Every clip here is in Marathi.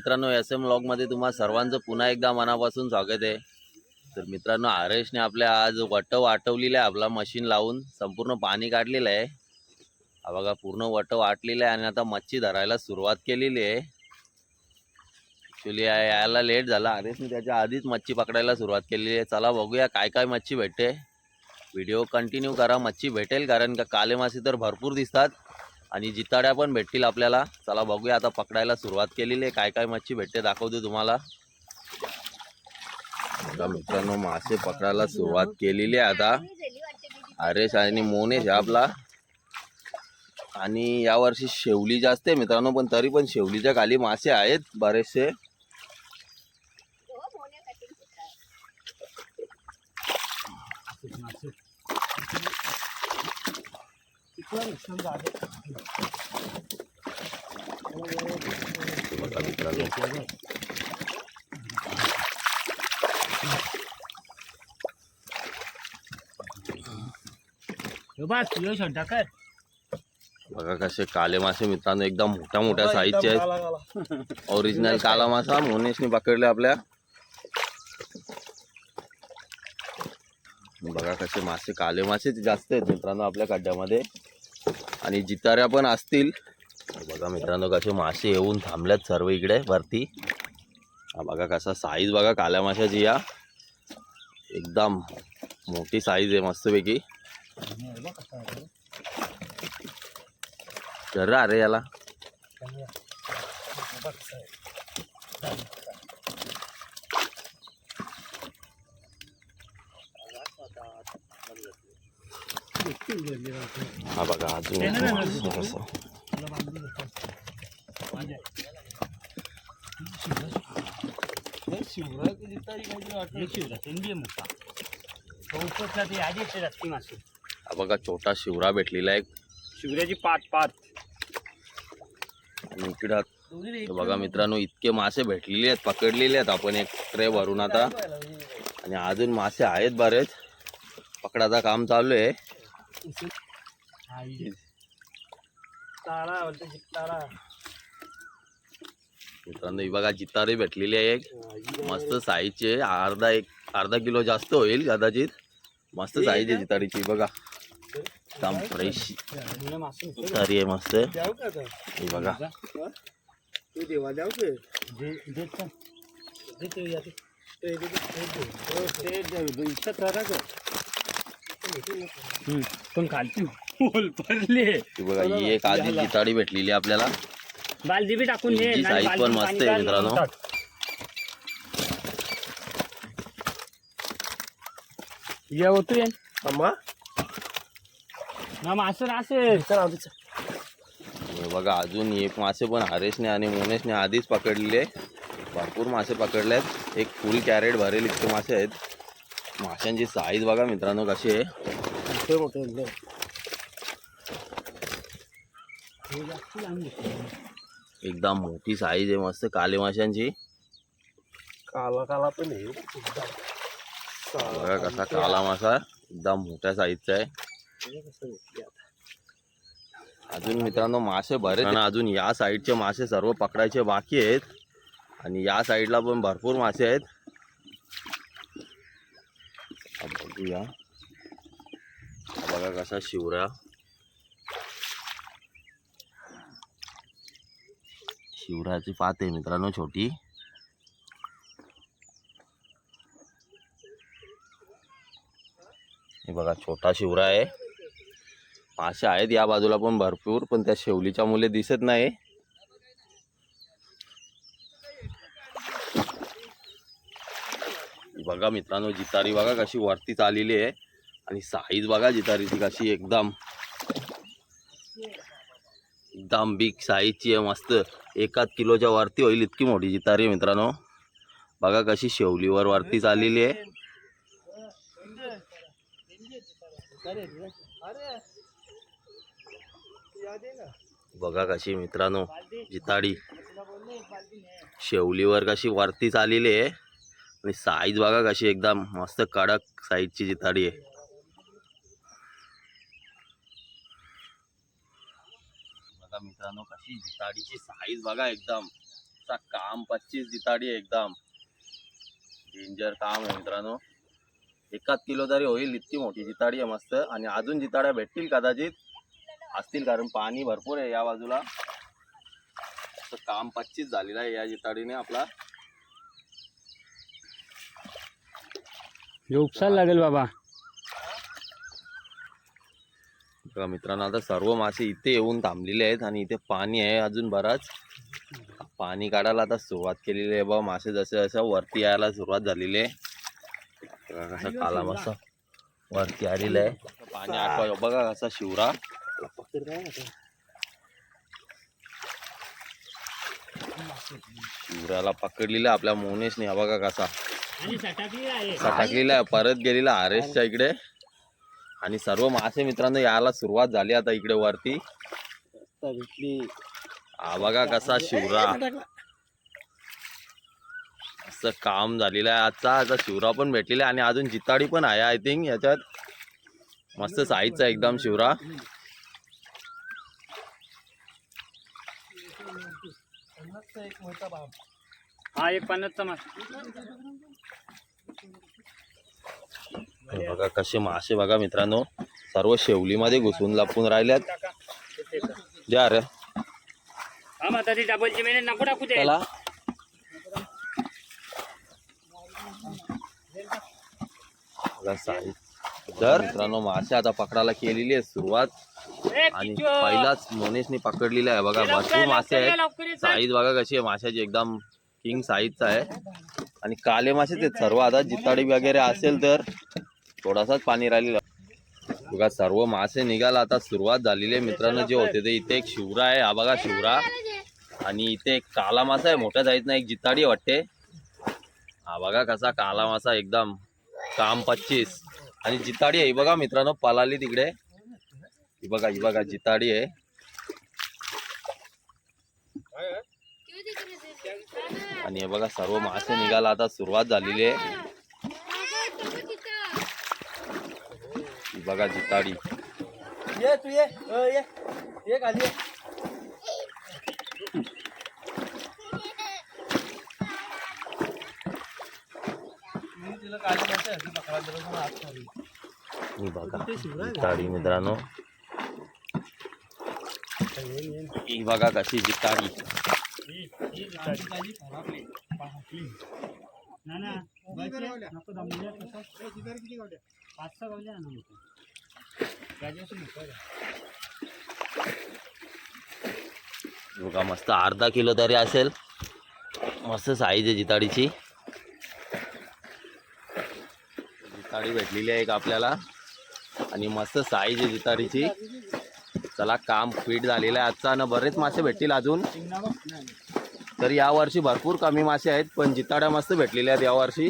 मित्रांनो एस एममध्ये तुम्हा सर्वांचं पुन्हा एकदा मनापासून स्वागत आहे. तर मित्रांनो आरेशने आपल्या आज वट वाटवलेलं आहे आपला मशीन लावून. संपूर्ण पाणी काढलेलं आहे. हा बघा पूर्ण वट वाटलेलं आहे आणि आता मच्छी धरायला सुरुवात केलेली आहे. ॲक्च्युली यायला लेट झाला. आरेशने त्याच्या आधीच मच्छी पकडायला सुरुवात केलेली आहे. चला बघूया काय काय मच्छी भेटते. व्हिडिओ कंटिन्यू करा. मच्छी भेटेल कारण का काले मासे तर भरपूर दिसतात. आणि जिताड्या पण भेटतील आपल्याला. चला बघूया आता पकडायला सुरुवात केलेली आहे. काय काय मच्छी भेटते दाखवतो तुम्हाला. बघा मित्रांनो मासे पकडायला सुरुवात केलेली आहे आता. आरेश आणि मोनेश आपला आणि यावर्षी शेवली जास्त आहे मित्रांनो पण तरी पण शेवलीच्या खाली मासे आहेत बरेचसे. बघा कसे काले मासे मित्रांनो एकदम मोठ्या मोठ्या साईजचे आहेत. ओरिजिनल काला. मासा मोनेशने पकडले आपल्या. बघा कसे मासे काले मासे जास्त आहेत मित्रांनो आपल्या खड्ड्यामध्ये. आणि जिताऱ्या पण असतील. बघा मित्रांनो कसे मासे येऊन थांबल्यात सर्व इकडे वरती. हा बघा कसा साईज बघा काल्या माशाची या. एकदम मोठी साईज आहे मस्तपैकी. कर अरे याला. हा बघा अजून एक हा बघा छोटा शिवरा भेटलेला आहे. पात पात आणि इकडं बघा मित्रांनो इतके मासे भेटलेले आहेत पकडलेले आहेत आपण एक ट्रे भरून आता. आणि अजून मासे आहेत बरेच. पकडाचं काम चालू आहे. ताळा बोलतो ताळा मित्रांनो ही बघा जितारे भेटलेली आहे एक. मस्त साईजची आहे. अर्धा एक अर्धा किलो जास्त होईल कदाचित. मस्त साईज आहे जितारीची बघा. एकदम फ्रेश. तरी आहे मस्त ही बघा. तू देवा द्याव ते पण खालती. ही बघा ही एक आधी जिताडी भेटलेली आहे आपल्याला बालदी बी टाकून size पण मस्त आहे मित्रांनो. ये होतो ये. अम्मा? ना असे. हे बघा अजून एक मासे पण हरेशने आणि मोनेशने आधीच पकडलेले भरपूर मासे पकडले आहेत. एक फुल कॅरेट भरेल इतके मासे आहेत. माशांची साईज बघा मित्रांनो कशी आहे. मोठे मोठे एकदम मोठी साईज आहे मस्त काले माशांची. काला काला पण आहे. बघा कसा काला मासा एकदम मोठ्या साईजचा आहे. अजून मित्रांनो मासे बरेच आणि अजून या साईडचे मासे सर्व पकडायचे बाकी आहेत. आणि या साईडला पण भरपूर मासे आहेत. बघूया. बघा कसा शिवरा. शिवराची पात आहे मित्रांनो छोटी. हे बघा छोटा शिवरा आहे. मासे आहेत या बाजूला पण भरपूर पण त्या शेवलीच्या मुले दिसत नाही. बघा मित्रांनो जितारी बघा कशी वरतीच आलेली आहे. आणि साईज बघा जितारीची कशी एकदम. एकदम बिग साईजची आहे मस्त. एकाच किलोच्या वरती होईल इतकी मोठी जितारी मित्रांनो. बघा कशी शेवलीवर वरतीच चाललेली आहे. बघा कशी मित्रांनो जिताडी. शेवलीवर कशी वरतीच चाललेली आहे. आणि साईज बघा कशी एकदम मस्त कडक साईजची जिताडी आहे. मित्रांनो कशी जिताडीची साईज बघा एकदम. चा काम पच्चीस जिताडी आहे एकदम. डेंजर काम आहे मित्रांनो. एकाच किलो तरी होईल इतकी मोठी जिताडी आहे मस्त. आणि अजून जिताड्या भेटतील कदाचित. असतील कारण पाणी भरपूर आहे या बाजूला. असं काम पच्चीस झालेलं आहे या जिताडीने आपला. उपसायला लागेल बाबा. बघा मित्रांनो आता सर्व मासे इथे येऊन थांबलेले आहेत आणि इथे पाणी आहे अजून बराच. पाणी काढायला आता सुरुवात केलेली आहे बघा मासे जसे जसे वरती यायला सुरुवात झालेली आहे. बघा कसा काला मासा वरती आलेला आहे. पाणी आटवा बघा कसा शिवरा. शिवराला पकडलेला आपल्या मोनेशने हा बघा कसा. आणि सटाकली आहे. सटाकलेला आहे परत गेलेला आरेसच्या इकडे. आणि सर्व मासे मित्रांनो यायला सुरुवात झाली आता इकडे वरती. भेटली. हा बघा कसा शिवरा. असं काम झालेलं आहे आजचा. आता शिवरा पण भेटलेला आहे आणि अजून जिताडी पण आहे आय थिंक याच्यात. मस्त साईजचा एकदम शिवरा. हा एक पन्नासचा मास. हे. बघा कसे मासे बघा मित्रांनो. सर्व शेवलीमध्ये घुसून लपून राहिल्यात. द्या रे. ती ते. त्याला बघा साईज तर मित्रांनो मासे आता पकडायला केलेली आहे सुरुवात. आणि. पहिलाच मोनेशने पकडलेला आहे. बघा भरपूर मासे आहेत. साईज बघा कशी आहे. माशाची एकदम किंग साईजचा आहे. आणि काले मासेच आहेत सर्व. आता जिताडी वगैरे असेल तर थोडासाच पाणी राहिलेलं. बघा सर्व मासे निघाला. आता सुरुवात झालेली आहे मित्रांनो जे होते ते. इथे एक शिवरा आहे. हा बघा शिवरा. आणि इथे एक काला मासा आहे. मोठ्या नाही एक जिताडी वाटते. हा बघा कसा काला मासा एकदम. काम पच्चीस. आणि जिताडी आहे. बघा मित्रांनो पलाली तिकडे. ही बघा ही बघा जिताडी आहे. आणि हे बघा सर्व मासे निघाला. आता सुरुवात झालेली आहे ही बघा जिताडी ये तू ये अ, ये ये खाली ये मी तिला काढली नसते, ती पकडा दिलं पण आत खाली. ही बघा जिताडी मित्रांनो ही बघा कशी जिताडी ही- ही काढली, काढली, फराकली. ना ना बस ये. नको दमूया कसं. पाच सहा गावल्या ना नको. बघा मस्त अर्धा किलो तरी असेल. मस्त साईज आहे जिताडीची. जिताडी भेटलेली आहे एक आपल्याला. आणि मस्त साईज आहे जिताडीची. चला काम फिट झालेलं आहे आजचा. आणि बरेच मासे भेटतील अजून. तर यावर्षी भरपूर कमी मासे आहेत पण जिताड्या मस्त भेटलेल्या आहेत यावर्षी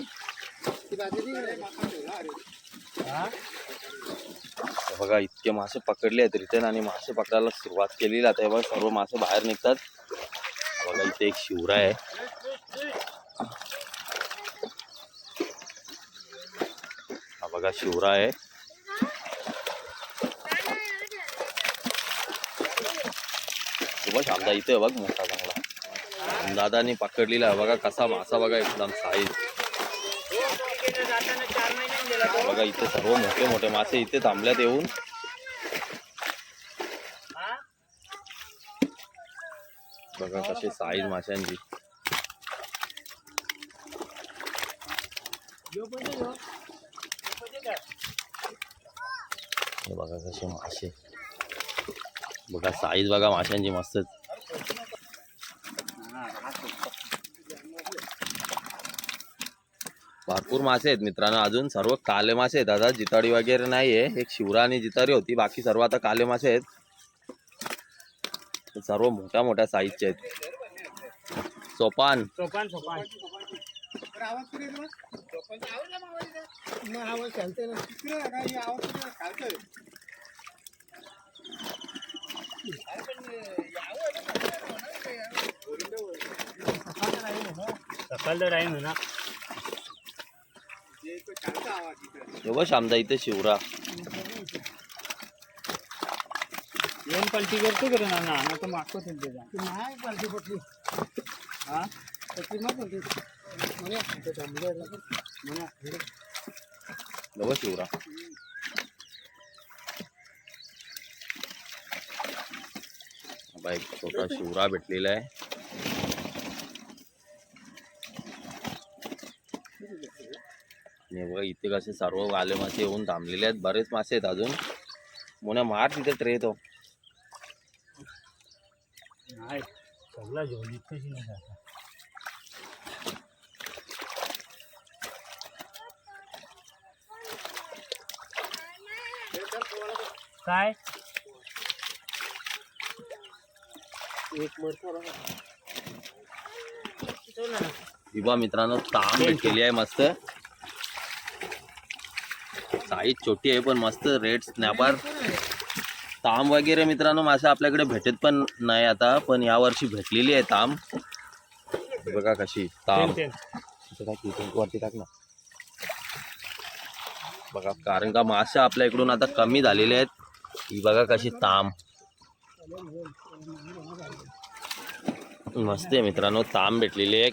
बघा इतके मासे पकडले आहेत रिटर्न आणि मासे पकडायला सुरुवात केलेली आता बघा सर्व मासे बाहेर निघतात. बघा इथे एक शिवरा आहे. हा बघा शिवरा आहे. हे बघ आमदा इथे बघ मोठा चांगला. दादानी पकडलेला बघा कसा मासा बघा एकदम साईज तिकडे जाताना चार महिन्यांनी गेला तो. बघा इथे सर्व मोठे मोठे मासे इथे थांबल्यात येऊन. बघा कसे साईज माशांची. बघा कसे मासे. बघा साईज बघा माशांची मस्तच हा, हा तो. भरपूर मासे आहेत मित्रांनो. अजून सर्व काले मासे आहेत. आता जिताडी वगैरे नाही आहे एक शिवरा आणि जितारी होती. बाकी सर्व आता काले मासे आहेत. सर्व मोठ्या मोठ्या साईजचे आहेत. सोपान. सोपान सोपान. सकाळचा टाईम आहे ना हे बघ आमदा इथे शिवरा येऊन पलटी करतो करे ना ना तर मागतो त्यांचे नाही पलटी पटली हा तर ती मग म्हणते, म्हणे, ते थांबले आहेत ना. म्हणे, हे बघा शिवरा बाबा एक छोटा शिवरा भेटलेला आहे बघा इथे कसे सर्व आले मासे येऊन थांबलेले आहेत. बरेच मासे आहेत अजून. मोन्या मार तिथे ट्रे तो. काय? एक विभा मित्रांनो ताम भेटलेली आहे मस्त. साईज छोटी आहे पण मस्त रेड स्नॅपर ताम वगैरे मित्रांनो मासे आपल्याकडे भेटत पण नाही आता पण यावर्षी भेटलेली आहे ताम. बघा कशी ताम. वरती टाक ना. बघा कारण का मासे आपल्या इकडून आता कमी झालेले आहेत. ही बघा कशी ताम. मस्त आहे मित्रांनो ताम भेटलेली आहे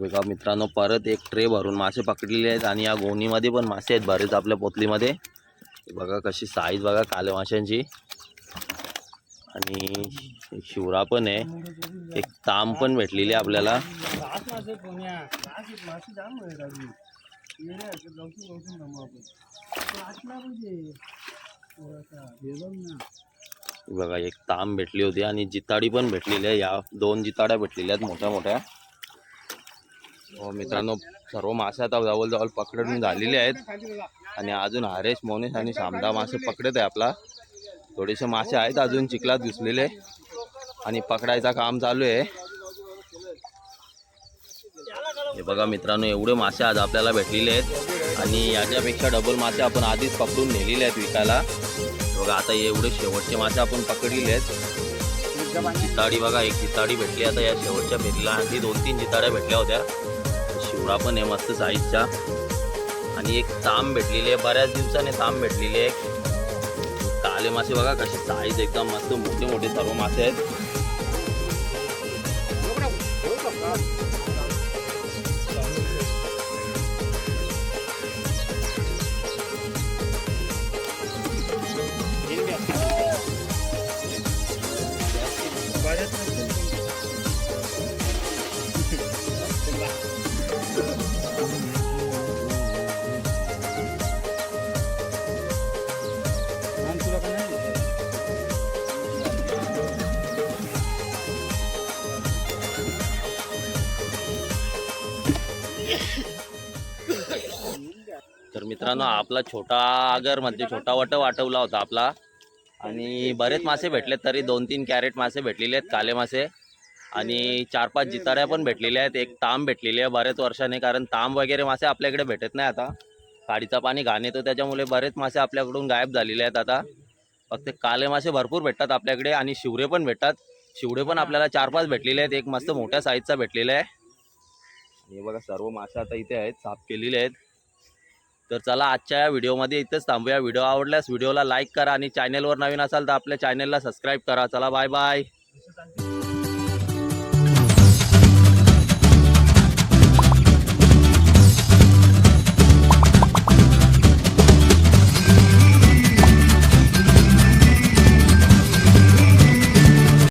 बघा मित्रांनो परत एक ट्रे भरून मासे पकडलेले आहेत आणि या गोणीमध्ये पण मासे आहेत बरेच आपल्या पोतलीमध्ये. बघा कशी साईज बघा काले माशांची. आणि शिवरा पण आहे. एक ताम पण भेटलेली आहे आपल्याला. बघा एक ताम भेटली होती आणि जिताडी पण भेटलेली आहे. या दोन जिताड्या भेटलेल्या आहेत मोठ्या मोठ्या हो मित्रांनो सर्व मासे आता जवळजवळ पकडून झालेले आहेत. आणि अजून हरेश मोनेश आणि शामदा मासे पकडत आहे आपला. थोडेसे मासे आहेत अजून चिखलात घुसलेले. आणि पकडायचा काम चालू आहे. हे बघा मित्रांनो एवढे मासे आज आपल्याला भेटलेले आहेत. आणि याच्यापेक्षा डबल मासे आपण आधीच पकडून नेलेले आहेत विकायला. बघा आता एवढे शेवटचे मासे आपण पकडलेले आहेत. जिताडी बघा एक जिताडी भेटली. आता या शेवटच्या फेरीला आधी दोन तीन जिताड्या भेटल्या होत्या. शिवरा पण आहे मस्त साईजचा आणि एक ताम भेटलेली आहे बऱ्याच दिवसाने ताम भेटलेली आहे. काले मासे बघा कसे साईज एकदम मस्त मोठे मोठे सर्व मासे आहेत. तर मित्रांनो आपला छोटा आगर म्हणजे छोटा वट वाटवला होता आपला. आणि बरेच मासे भेटले तरी दोन तीन कॅरेट मासे भेटलेले आहेत काले मासे. आणि चार पाच जितार्या पण भेटलेल्या आहेत एक ताम भेटलेली आहे बरेच वर्षाने कारण ताम वगैरे मासे आपल्याकडे भेटत नाही आता. काडीचा पाणी घाण येतो त्याच्यामुळे बरेच मासे आपल्याकडून गायब झालेले आहेत आता. फक्त काले मासे भरपूर भेटतात आपल्याकडे आणि शिवरे पण भेटतात. शिवरे पण आपल्याला चार पाच भेटलेले आहेत एक मस्त मोठ्या साईजचा भेटलेला आहे. हे बघा सर्व मासे आता इथे आहेत साफ केलेले आहेत. तर चला आजच्या या व्हिडिओमध्ये इथंच थांबूया. व्हिडिओ आवडल्यास व्हिडिओला लाईक करा आणि चॅनेलवर नवीन असाल तर आपल्या चॅनेलला सबस्क्राईब करा. चला बाय बाय